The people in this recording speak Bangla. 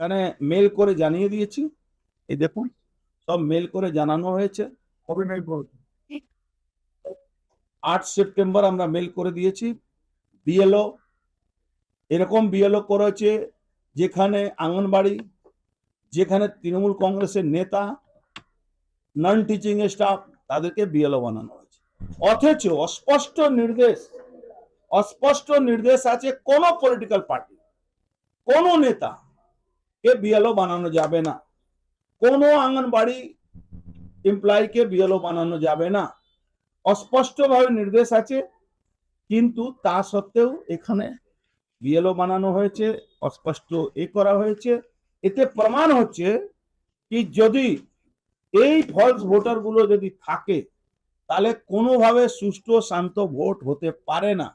এখানে মেল করে জানিয়ে দিয়েছি। এই দেখুন সব মেল করে জানানো হয়েছে। কবে মেল আট সেপ্টেম্বর আমরা মেল করে দিয়েছি। বিএলও এরকম বিএলও করেছে যেখানে আঙ্গনবাড়ি যেখানে তৃণমূল কংগ্রেসের নেতা নন টিচিং স্টাফ তাদেরকে বিএলও বানানো হয়েছে। অথচ অস্পষ্ট নির্দেশ অস্পষ্ট নির্দেশ আছে কোন পলিটিক্যাল পার্টি কোন নেতা কে বিএলও বানানো যাবে না? কোন আঙ্গনবাড়ি এমপ্লয়িকে বিএলও বানানো যাবে না। অস্পষ্টভাবে নির্দেশ আছে, কিন্তু তা সত্ত্বেও এখানে বিএলও বানানো হয়েছে, অস্পষ্ট এ করা হয়েছে। এতে প্রমাণ হচ্ছে কি যদি এই ফলস ভোটারগুলো যদি থাকে, তাহলে কোনোভাবে সুষ্ঠু শান্ত ভোট হতে পারে না।